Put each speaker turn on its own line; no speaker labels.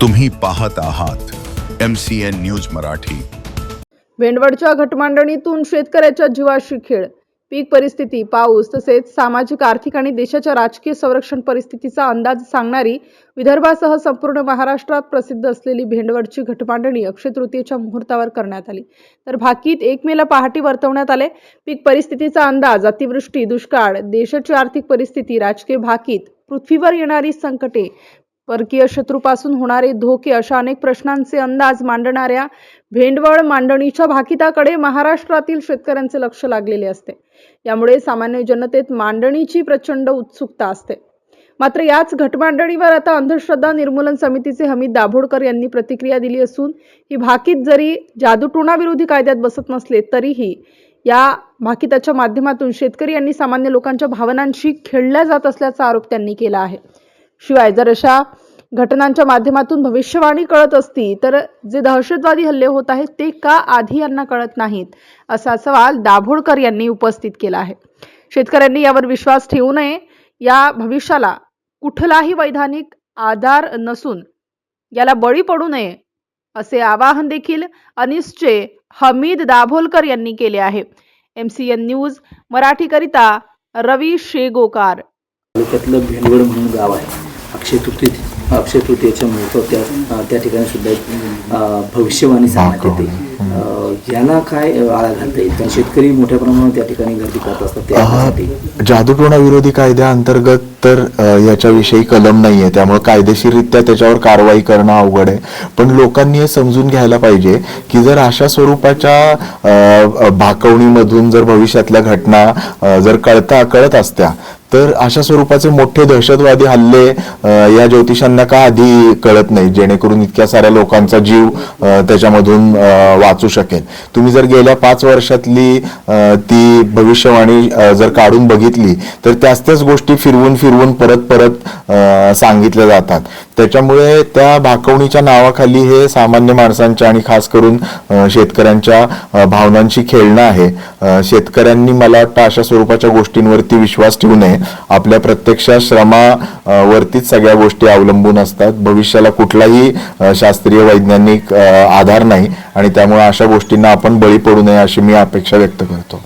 तुम्ही पाहत आहात M C N news Marathi.
भेंडवडच्या घटमांडणीतून शेतकऱ्याच्या जीवाशी खेळ. पीक परिस्थिती पाऊस तसेच सामाजिक आर्थिक आणि देशाच्या राजकीय संरक्षण परिस्थितीचा अंदाज सांगणारी विदर्भासह संपूर्ण महाराष्ट्रात प्रसिद्ध असलेली भेंडवडची घटमांडणी अक्षय तृतीयेच्या मुहूर्तावर करण्यात आली. तर भाकीत एक मेला पहाटे वर्तवण्यात आले. पीक परिस्थितीचा अंदाज अतिवृष्टी दुष्काळ देशाची आर्थिक परिस्थिती राजकीय भाकीत पृथ्वीवर येणारी संकटे परकीय शत्रूपासून होणारे धोके अशा अनेक प्रश्नांचे अंदाज मांडणाऱ्या भेंडवळ मांडणीच्या भाकिताकडे महाराष्ट्रातील शेतकऱ्यांचे लक्ष लागलेले असते. यामुळे सामान्य जनतेत मांडणीची प्रचंड उत्सुकता असते. मात्र याच घटमांडणीवर आता अंधश्रद्धा निर्मूलन समितीचे हमीद दाभोडकर यांनी प्रतिक्रिया दिली असून ही भाकीत जरी जादूटोणाविरोधी कायद्यात बसत नसले तरीही या भाकिताच्या माध्यमातून शेतकरी यांनी सामान्य लोकांच्या भावनांशी खेळल्या जात असल्याचा आरोप त्यांनी केला आहे. शिवाय जर अशा घटनांच्या माध्यमातून भविष्यवाणी कळत असती तर जे दहशतवादी हल्ले होत आहेत ते का आधी यांना कळत नाहीत असा सवाल दाभोळकर यांनी उपस्थित केला आहे. शेतकऱ्यांनी यावर विश्वास ठेवू नये. या भविष्याला कुठलाही वैधानिक आधार नसून याला बळी पडू नये असे आवाहन देखील अनिसचे हमीद दाभोलकर यांनी केले आहे. एम सी एन न्यूज मराठीकरिता रवी शेगोकार.
तालुक्यातलं भेंडवड म्हणून गाव आहे. अक्षय तृतीय अक्षय तृतीयेच्या त्या त्या ठिकाणी सुद्धा एक भविष्यवाणी सांगण्यात येते. याला काय आळा घालता येईल? कारण शेतकरी मोठ्या प्रमाणावर त्या ठिकाणी गर्दी करत असतात त्यासाठी
जादूटोणा विरोधी कायद्याअंतर्गत तर याच्याविषयी कलम नाहीये. त्यामुळे कायदेशीररित्या त्याच्यावर कारवाई करणं अवघड आहे. पण लोकांनी हे समजून घ्यायला पाहिजे की जर अशा स्वरूपाच्या भाकवणीमधून जर भविष्यातल्या घटना जर कळता कळत असत्या तर अशा स्वरूपाचे मोठे दहशतवादी हल्ले या ज्योतिषांना का आधी कळत नाही? जेणेकरून इतक्या साऱ्या लोकांचा जीव त्याच्यामधून वाचू शकेल. तुम्ही जर गेल्या पाच वर्षातली ती भविष्यवाणी जर काढून बघितली तर त्याच त्याच गोष्टी फिरवून फिरवून परत परत सांगितल्या जातात. त्याच्यामुळे त्या भाकवणीच्या नावाखाली हे सामान्य माणसांच्या आणि खास करून शेतकऱ्यांच्या भावनांशी खेळणं आहे. शेतकऱ्यांनी मला वाटतं अशा स्वरूपाच्या गोष्टींवरती विश्वास ठेवू नये. आपल्या प्रत्यक्ष श्रमा वरतीच सगळ्या गोष्टी अवलंबून असतात. भविष्याला कुठलाही शास्त्रीय वैज्ञानिक आधार नाही. आणि त्यामुळे अशा गोष्टींना आपण बळी पडू नये अशी मी अपेक्षा व्यक्त करतो.